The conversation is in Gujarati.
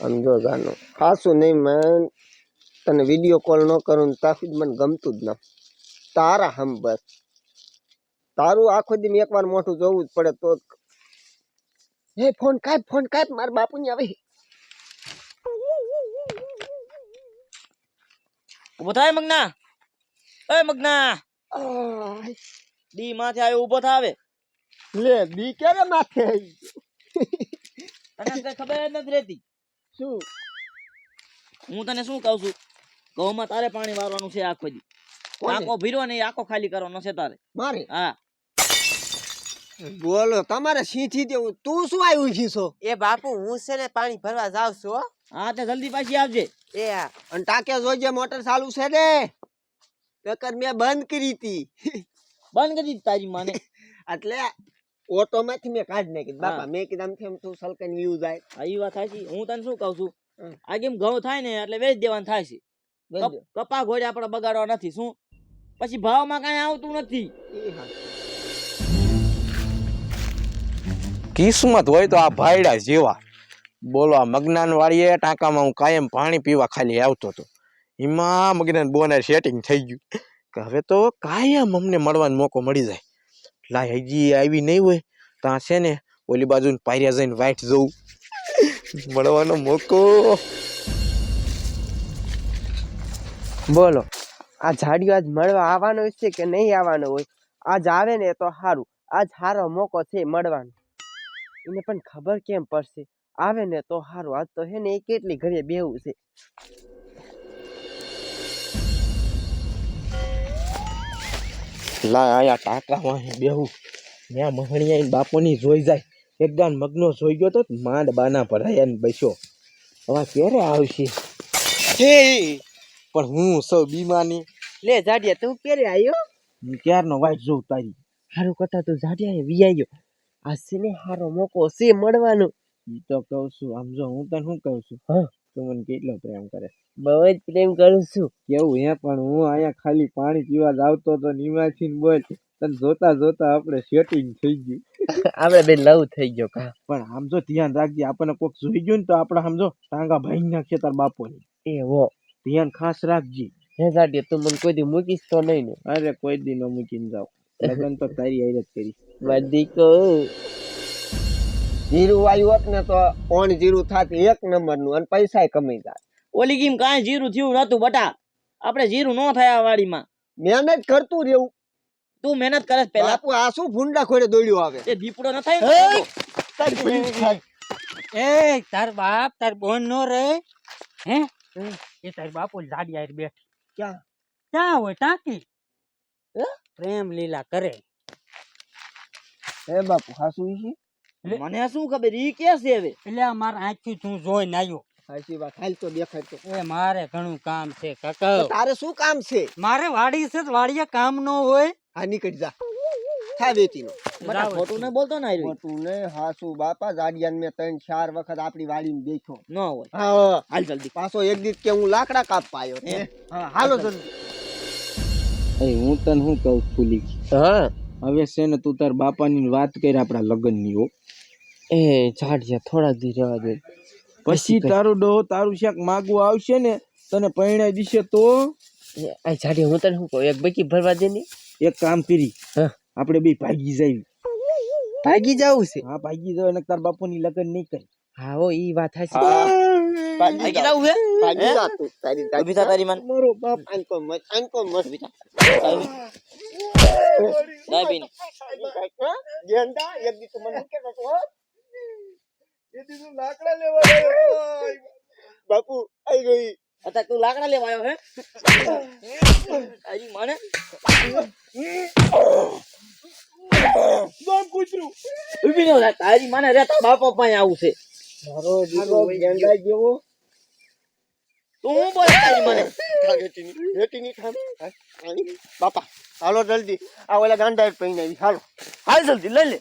આમ જો જાનો. ખાસું નહીં મેં તને વીડિયો કોલ ન કરું ને ત્યાં મને ગમતું જ ના. તારા હમ બસ તારું આખો દિન એકવાર મોઢું જોવું જ પડે તો હે ફોન કાપ ફોન કાપ મારા બાપુની આવે. ઊભો થાય મગના. એ મગના. બી ડી માથે આવ્યો ઊભો થાવે. લે બી ક્યારે માથે આવી તને ખબર નથી રહેતી. શું? હું તને શું કહું છું? ઘઉંમાં તારે પાણી વારવાનું છે આખો દી. આખો ભીરો ને આખો ખાલી કરવાનો છે તારે. મારે? હા. બોલો તમારે સીંચી દેવું તું શું આવ્યું છીસો એ બાપુ હું છે ને પાણી ભરવા જાવ છું હો. હા તે જલ્દી પાછી આવજે. એ હા. અને ટાકે જોજે મોટર ચાલુ છે ને. નકર મેં બંધ કરી હતી બંધ કરી તારી માને. એટલે ઓટોમાંથી મેં કાઢ નાખી. બાપા. મેં કીધું આમથી આમ તું સલકન વ્યૂ જાય હા વાત થાય છે હું તને શું કહું છું? આ કેમ ઘઉં થાય ને એટલે વેચ દેવાનું થાય છે. કપા ઘોડે આપણે બગાડવા નથી. શું? પછી ભાવમાં કાંઈ આવતું નથી. કિસ્મત હોય તો આ ભાઈડા જેવા. બોલો આ મગનાન વાળીએ ટાંકામાં હું કાયમ પાણી પીવા ખાલી આવતો હતો. એમાં મગનાન બોને સેટિંગ થઈ ગયું. કે હવે તો કાયમ અમને મળવાનો મોકો મળી જાય. લાય હજી આવી નહીં હોય ત્યાં છે ને ઓલી બાજુ પાયરિયા જઈને વાઈટ જવું મળવાનો મોકો. બોલો, આ ઝાડીઓ આજ મળવા આવવાનો છે કે નહીં આવવાનો હોય? આજ આવે ને તો સારું આજ સારો મોકો છે મળવાનો. એને પણ ખબર કેમ પડશે? આવે ને તો સારું આજ તો હે ને એ કેટલી ઘરે બેવું છે. લાય આયા ટાંકામાં બેહું. ત્યાં મહણિયા બાપોની જોઈ જાય. એકદાન મગનો જોઈ ગયો તો માંડ બાના ભરાયા ને બેસ્યો. હવે ક્યારે આવશે? હે પણ હું સૌ બીમાની. લે જાડિયા તું ક્યારે આવ્યો હું ક્યારનો વાઈટ જોઉં તારી? સારું કરતા તું જાડિયા વી આવ્યો આ છે ને સારો મોકો છે મળવાનો. એ તો કહું છું આમ જો હું તને શું કહું છું? હા. તું મને કેટલો પ્રેમ કરે. બહુ જ પ્રેમ કરું છું. કેવું હે પણ હું અહીંયા ખાલી પાણી પીવા જ આવતો તો નિમાથી બોલ. તને જોતા જોતા આપણે સેટિંગ થઈ ગયું. આપણે બે લવ થઈ ગયો કા. પણ આમ જો ધ્યાન રાખજે આપણને કોક જોઈ ગયું ને તો આપણે સમજો ટાંગા ભાઈ નાખીએ તાર બાપોની. એ હો. ધ્યાન ખાસ રાખજે. હે ઝાડિયા તું મને કોઈ દી મૂકીશ તો નહીં ને. અરે કોઈ દી ન મૂકીને જાવ લગન તો તારી જ કરી. મારી જીરું વાયુ હોત ને તો કોણ જીરું થાત એક નંબરનું અને પૈસા કમાઈ જાય ઓલી કેમ કાંઈ જીરું થયું નતું બટા. આપણે જીરું ન થયા આ વાડીમાં. મહેનત કરતું રહેવું. તું મહેનત કરે પેલા તું આ શું ફૂંડા ખોડે દોડ્યું આવે? એ દીપડો ન થાય. એ તાર બાપ તાર બોન નો રે. હે? એ તાર બાપો લાડી આર બેઠ. ક્યાં? ક્યાં હોય? ટાંકી? હે? પ્રેમ લીલા કરે. હે બાપુ હાસું છે? મને શું ખબર? ઈ કે છે હવે? એટલે મારા આંખથી તું જોઈને આવ્યો સાચી વાત. હાલ તો દેખાય તો. એ મારે ઘણું કામ છે કાકા. તારે શું કામ છે? મારે વાડી છે તો વાડીએ કામ ન હોય. હા નીકળી જા. થા નો ખોટું ન બોલતો ને ખોટું ને હાસુ. બાપા જાડિયાન મેં ત્રણ ચાર વખત આપણી વાડીમાં દેખ્યો. ન હોય. હા હાલ જલ્દી. પાછો એક દિવસ કે હું લાકડા કાપવા આવ્યો હા? હાલો જલ્દી. અરે હું તને શું કહું ફૂલી? હા. હવે છે ને તું તાર બાપાની વાત કરી આપણા લગ્નની હો. એ જાડિયા થોડા દી રહેવા દે. પછી તારું ડો તારું શાક માગવું આવશે ને તને પૈણા દિશે તો? આ જાડિયા હું તને શું કહું એક બકી ભરવા દે ને? એક કામ કરી. હા. આપણે બે ભાગી જાય ભાગી જવું છે? હા ભાગી જાવ અને તાર બાપુની લગ્ન નહીં કરી. હા હો ઈ વાત હશે ભાગી આગી હે? ભાગી જા તું. તારી તારી માન. મારો બાપ આંકો મત આંકો મત દાબીને બાપુ પાસે આવું છે. જેવો. તું હું બોલે તારી માને? વેટીની વેટીની થામ બાપા. હાલો જલ્દી. આ ઓલા ગાંડા પહેરી આવી. હાલો. હાલ જલ્દી લઈ લે.